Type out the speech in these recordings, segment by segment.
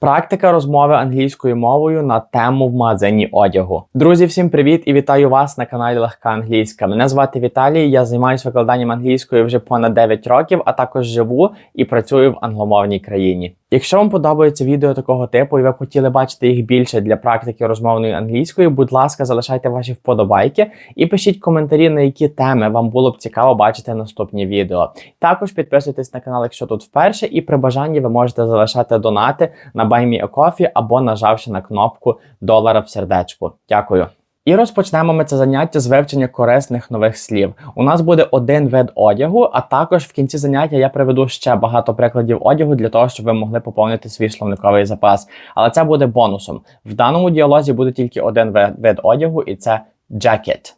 Практика розмови англійською мовою на тему в магазині одягу. Друзі, всім привіт і вітаю вас на каналі Легка Англійська. Мене звати Віталій. Я займаюся викладанням англійської вже понад 9 років, а також живу і працюю в англомовній країні. Якщо вам подобаються відео такого типу і ви б хотіли бачити їх більше для практики розмовної англійської, будь ласка, залишайте ваші вподобайки і пишіть коментарі, на які теми вам було б цікаво бачити наступні відео. Також підписуйтесь на канал, якщо тут вперше, і при бажанні ви можете залишати донати на BuyMeACoffee або нажавши на кнопку долара в сердечку. Дякую. І розпочнемо ми це заняття з вивчення корисних нових слів. У нас буде один вид одягу, а також в кінці заняття я приведу ще багато прикладів одягу для того, щоб ви могли поповнити свій словниковий запас. Але це буде бонусом. В даному діалозі буде тільки один вид, одягу, і це jacket.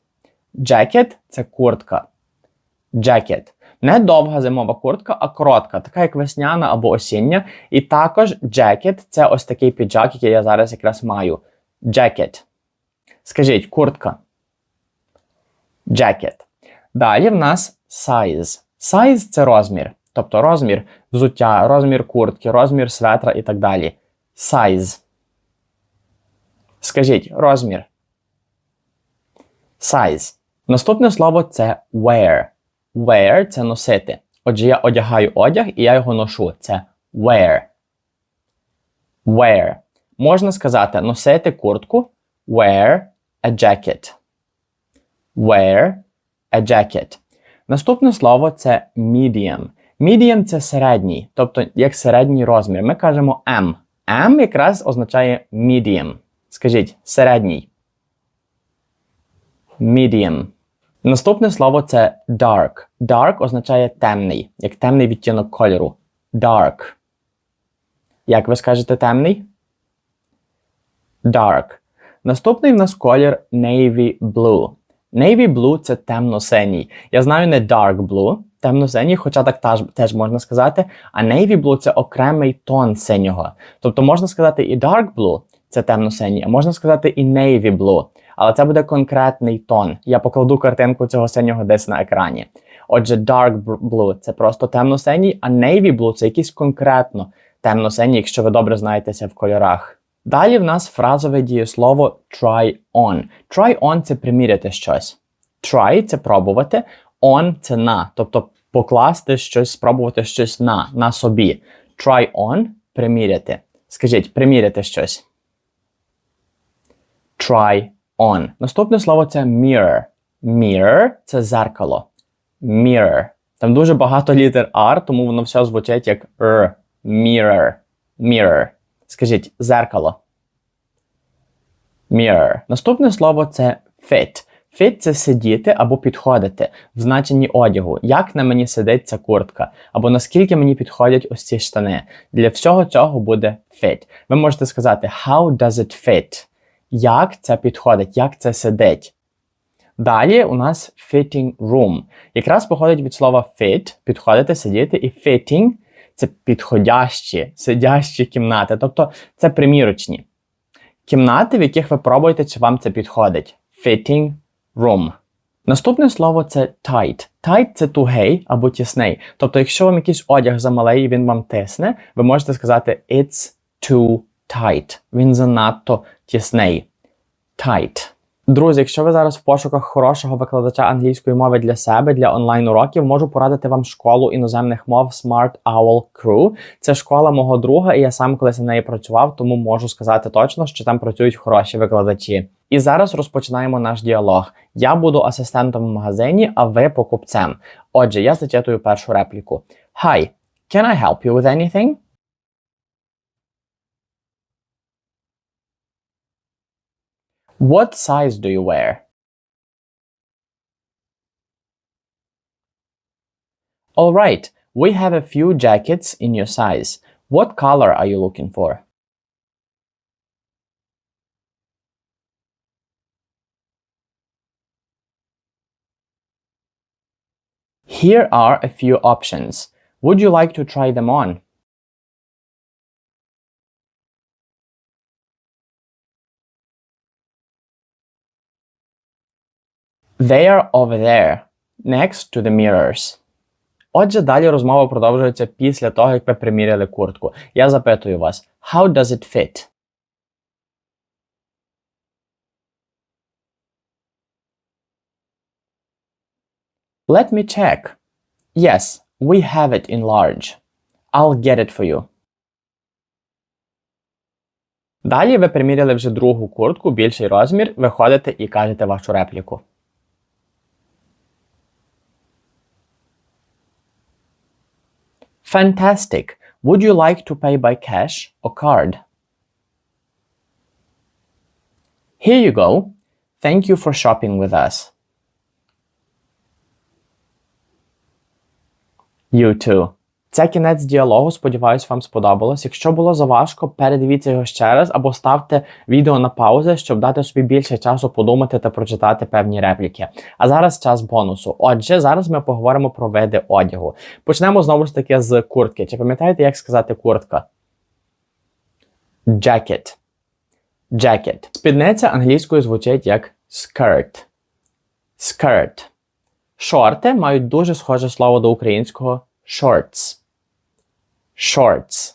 Jacket – це куртка. Jacket. Не довга зимова куртка, а коротка, така як весняна або осіння. І також jacket – це ось такий піджак, який я зараз якраз маю. Jacket. Скажіть, куртка. Jacket. Далі в нас size. Size це розмір. Тобто розмір взуття, розмір куртки, розмір светра і так далі. Size. Скажіть розмір. Size. Наступне слово це wear. Wear це носити. Отже, я одягаю одяг і я його ношу. Це wear. Wear. Можна сказати носити куртку. Wear a jacket. Wear a jacket. Наступне слово це medium. Medium це середній, тобто як середній розмір. Ми кажемо M. M якраз означає medium. Скажіть середній. Medium. Наступне слово це dark. Dark означає темний, як темний відтінок кольору. Dark. Як ви скажете темний? Dark. Наступний в нас колір Navy Blue. Navy Blue це темно-синій. Я знаю не dark blue, темно-синій, хоча так теж, теж можна сказати. А Navy Blue це окремий тон синього. Тобто можна сказати і dark blue це темно-синій, а можна сказати і navy blue. Але це буде конкретний тон. Я покладу картинку цього синього десь на екрані. Отже, dark blue це просто темно-синій, а navy blue це якийсь конкретно темно-синій, якщо ви добре знаєтеся в кольорах. Далі в нас фразове дієслово try on. Try on це приміряти щось. Try це пробувати, on це на, тобто покласти щось, спробувати щось на, на собі. Try on приміряти. Скажіть, приміряти щось. Try on. Наступне слово це mirror. Mirror це зеркало. Mirror. Там дуже багато літер R, тому воно все звучить як R. Mirror. Mirror. Скажіть зеркало. Mirror. Наступне слово це fit. Fit це сидіти або підходити в значенні одягу. Як на мені сидить ця куртка, або наскільки мені підходять ось ці штани. Для всього цього буде fit. Ви можете сказати How does it fit? Як це підходить, як це сидить. Далі у нас fitting room. Якраз походить від слова fit, підходити, сидіти, і fitting це підходящі, сидящі кімнати, тобто це примірочні. Кімнати, в яких ви пробуєте, чи вам це підходить. Fitting room. Наступне слово це tight. Tight це тугий або тісний. Тобто, якщо вам якийсь одяг замалий він вам тисне, ви можете сказати It's too tight. Він занадто тісний. Tight. Друзі, якщо ви зараз в пошуках хорошого викладача англійської мови для себе для онлайн-уроків, можу порадити вам школу іноземних мов Smart Owl Crew. Це школа мого друга, і я сам колись на неї працював, тому можу сказати точно, що там працюють хороші викладачі. І зараз розпочинаємо наш діалог. Я буду асистентом в магазині, а ви покупцем. Отже, я зачитую першу репліку. Hi, can I help you with anything? What size do you wear? All right, we have a few jackets in your size. What color are you looking for? Here are a few options. Would you like to try them on? They are over there, next to the mirrors. Отже, далі розмова продовжується після того, як ви приміряли куртку. Я запитую вас: How does it fit? Let me check. Yes, we have it in large. I'll get it for you. Далі ви приміряли вже другу куртку, більший розмір, виходите і кажете вашу репліку. Fantastic. Would you like to pay by cash or card? Here you go. Thank you for shopping with us. You too. Це кінець діалогу. Сподіваюсь, вам сподобалось. Якщо було заважко, передивіться його ще раз або ставте відео на паузу, щоб дати собі більше часу подумати та прочитати певні репліки. А зараз час бонусу. Отже, зараз ми поговоримо про види одягу. Почнемо знову ж таки з куртки. Чи пам'ятаєте, як сказати куртка? Jacket. Jacket. Спідниця англійською звучить як skirt. Skirt. Шорти мають дуже схоже слово до українського shorts. Shorts.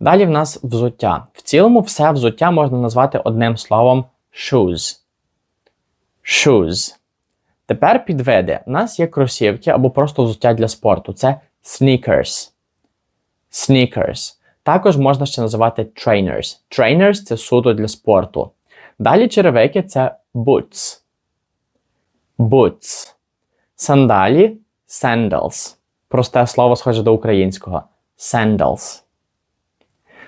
Далі в нас взуття. В цілому все взуття можна назвати одним словом shoes. Shoes. Тепер підвиди. У нас є кросівки або просто взуття для спорту. Це sneakers. Sneakers. Також можна ще називати trainers. Trainers це суто для спорту. Далі черевики це boots. Boots. Сандалі sandals. Просте слово схоже до українського. Sandals.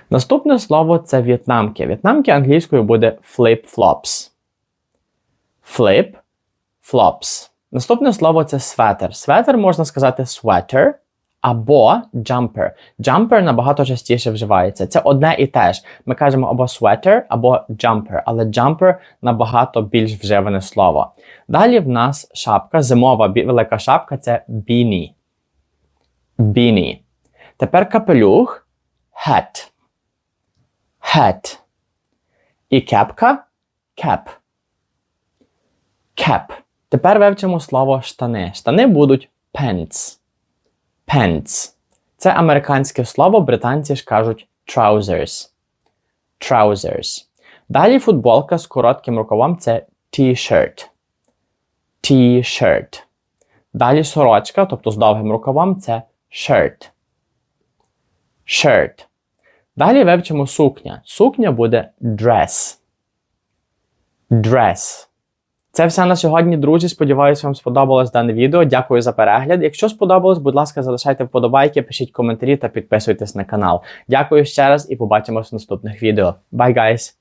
Наступне слово це в'єтнамки. В'єтнамки англійською буде flip-flops. Flip flops. Наступне слово це светер. Светер можна сказати sweater або jumper. Jumper набагато частіше вживається. Це одне і те ж. Ми кажемо або sweater, або jumper, але jumper набагато більш вживане слово. Далі в нас шапка, зимова велика шапка це beanie. Beanie. Тепер капелюх hat. Hat. І кепка cap. Cap. Тепер вивчимо слово штани. Штани будуть pants. Pants. Це американське слово, британці ж кажуть trousers. Trousers. Далі футболка з коротким рукавом це t-shirt. T-shirt. Далі сорочка, тобто з довгим рукавом, це shirt. Shirt. Далі вивчимо сукня. Сукня буде dress. Dress. Це все на сьогодні, друзі. Сподіваюсь, вам сподобалось дане відео. Дякую за перегляд. Якщо сподобалось, будь ласка, залишайте вподобайки, пишіть коментарі та підписуйтесь на канал. Дякую ще раз і побачимось в наступних відео. Bye, guys!